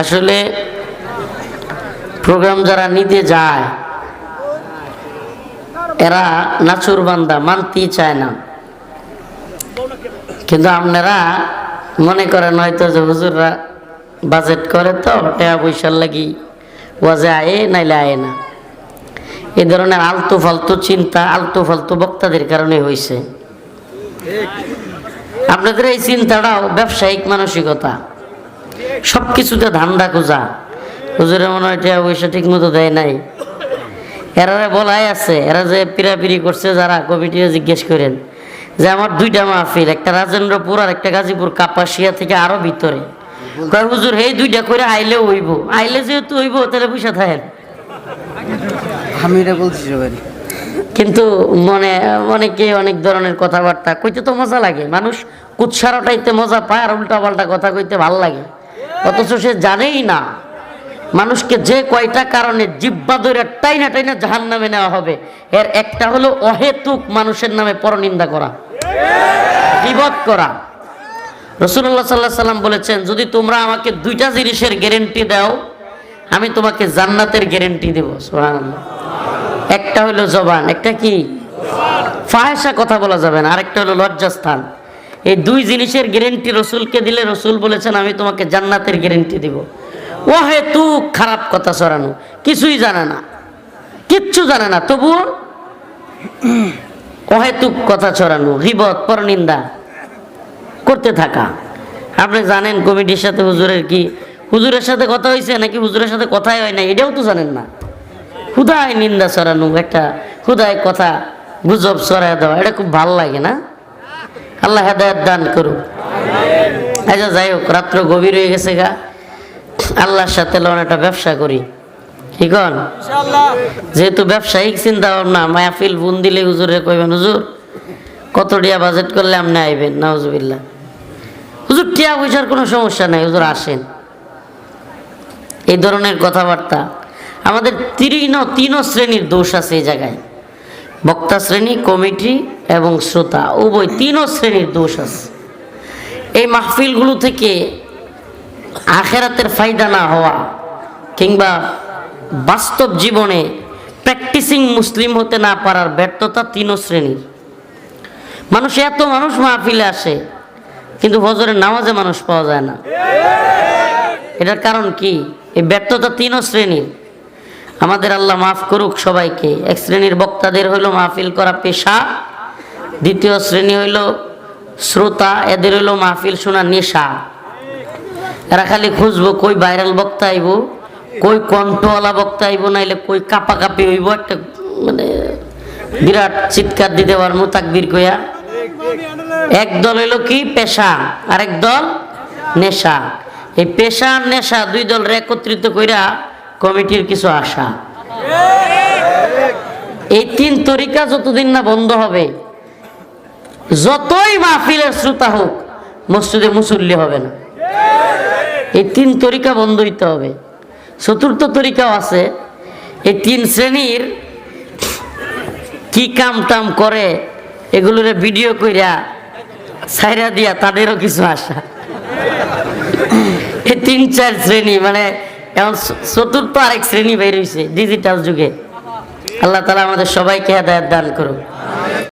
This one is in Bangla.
আসলে প্রোগ্রাম যারা নিতে যায়, এরা নাচুর বান্দা, মানতেই চায় না। কিন্তু আপনারা মনে করেন হয়তো যে হুজুররা বাজেট করে তো, টাকা পয়সার লাগি ওয়াজে আয়ে নাইলে আয়ে না। এই ধরনের আলতু ফালতু চিন্তা, আলতু ফালতু বক্তাদের কারণে হয়েছে আপনাদের এই চিন্তাটাও ব্যবসায়িক মানসিকতা। সব কিছুতে ধান্দা খোঁজা। হুজুরের মনে হয় টাকা পয়সা ঠিক মতো দেয় নাই। এরা বলাই আছে এরা যে পিরাপিরি করছে যারা কমিটিতে জিজ্ঞেস করেন যে আমার দুইটা মাহফিল একটা রাজেন্দ্রপুর আর একটা গাজীপুর কাপাসিয়া থেকে আরও ভিতরে। কয় হুজুর এই দুইটা করে আইলে হইব। আইলে যেহেতু হইব তাহলে পয়সা থাকেন আমি এটা বলছি সবাই। কিন্তু মনে অনেকে অনেক ধরনের কথাবার্তা কইতে তো মজা লাগে। মানুষ কুৎসারটাইতে মজা পায় আর উল্টা পাল্টা কথা কইতে ভালো লাগে। অথচ সে জানেই না, মানুষকে যে কয়টা কারণে জিব্বা ধরে টাইনা টাইনা জাহান নামে নেওয়া হবে, এর একটা হলো অহেতুক মানুষের নামে পরনিন্দা করা বিপদ করা। রসুল্লাহ সাল্লাহ সাল্লাম বলেছেন, যদি তোমরা আমাকে দুইটা জিনিসের গ্যারেন্টি দাও, আমি তোমাকে জান্নাতের গ্যারেন্টি দেবো। একটা হলো জবান, একটা কি? ফাহেসা কথা বলা যাবে না। আরেকটা হলো লজ্জাস্থান। এই দুই জিনিসের গ্যারেন্টি রসুলকে দিলে রসুল বলেছেন, আমি তোমাকে জান্নাতের গ্যারেন্টি দিব। ও হেতু খারাপ কথা সরানো, কিছুই জানে না, কিচ্ছু জানে না। তবুও অহেতুক কথা ছড়ানো রিবত পরনিন্দা করতে থাকা। আপনি জানেন কমিটির সাথে হুজুরের কি, হুজুরের সাথে কথা হয়েছে নাকি হুজুরের সাথে কথাই হয় না এটাও তো জানেন না। হুদায় নিন্দা ছড়ানো একটা হুদায় কথা গুজব ছড়ায় দেওয়া, এটা খুব ভালো লাগে না? আল্লাহ হেদায়ত দান করুক। আচ্ছা যাই হোক রাত্র গভীর হয়ে গেছে গা। আল্লাহর সাথে লোন একটা ব্যবসা করি। কি কন? যেহেতু ব্যবসায়িক চিন্তা ভাবনা মায়াফিল বুন দিলে হুজুরে কইবেন হুজুর কত টিয়া বাজেট করলে আপনি আইবেন? নাউজুবিল্লাহ। হুজুর টিয়া পয়সার কোনো সমস্যা নাই হুজুর আসেন। এই ধরনের কথাবার্তা। আমাদের তিন তিন শ্রেণির দোষ আছে এই জায়গায়। বক্তা শ্রেণি, কমিটি এবং শ্রোতা, উভয় তিন শ্রেণির দোষ আছে। এই মাহফিলগুলো থেকে আখেরাতের ফায়দা না হওয়া কিংবা বাস্তব জীবনে প্র্যাকটিসিং মুসলিম হতে না পারার ব্যর্থতা তিন শ্রেণির। মানুষ এত মানুষ মাহফিলে আসে, কিন্তু হজরের নামাজে মানুষ পাওয়া যায় না। এটার কারণ কি? এই ব্যর্থতা তিনও শ্রেণির। আমাদের আল্লাহ মাফ করুক সবাইকে। এক শ্রেণির বক্তাদের হইল মাহফিল করা পেশা, দ্বিতীয় শ্রেণি হইল শ্রোতা, এদের হইল মাহফিল শোনা নেশা। এরা খালি খুঁজবো কই ভাইরাল বক্তা আইব, কই কণ্ঠওয়ালা বক্তা আইব, নাইলে কই কাপা কাপি হইব, একটা মানে বিরাট চিৎকার দিতে পারব তাকবির কইয়া। এক দল হইল কি? পেশা, আরেক দল নেশা। এই পেশা নেশা দুই দল একত্রিত কইরা কমিটির কিছু আশা। এই তিন তরিকা যতদিন না বন্ধ হবে, যতই মাহফিলের শ্রোতা হোক, মসজিদে মুসল্লি হবে না। এই তিন তরিকা বন্ধ হইতে হবে। চতুর্থ তরিকাও আছে, এই তিন শ্রেণির কি কাম টাম করে, এগুলোরে ভিডিও কইরা সাইরা দিয়া তাদেরও কিছু আশা। এই তিন চার শ্রেণি মানে এখন চতুর্থ আরেক শ্রেণি বের হয়েছে ডিজিটাল যুগে। আল্লাহ তালা আমাদের সবাইকে হেদায়ত দান করুক।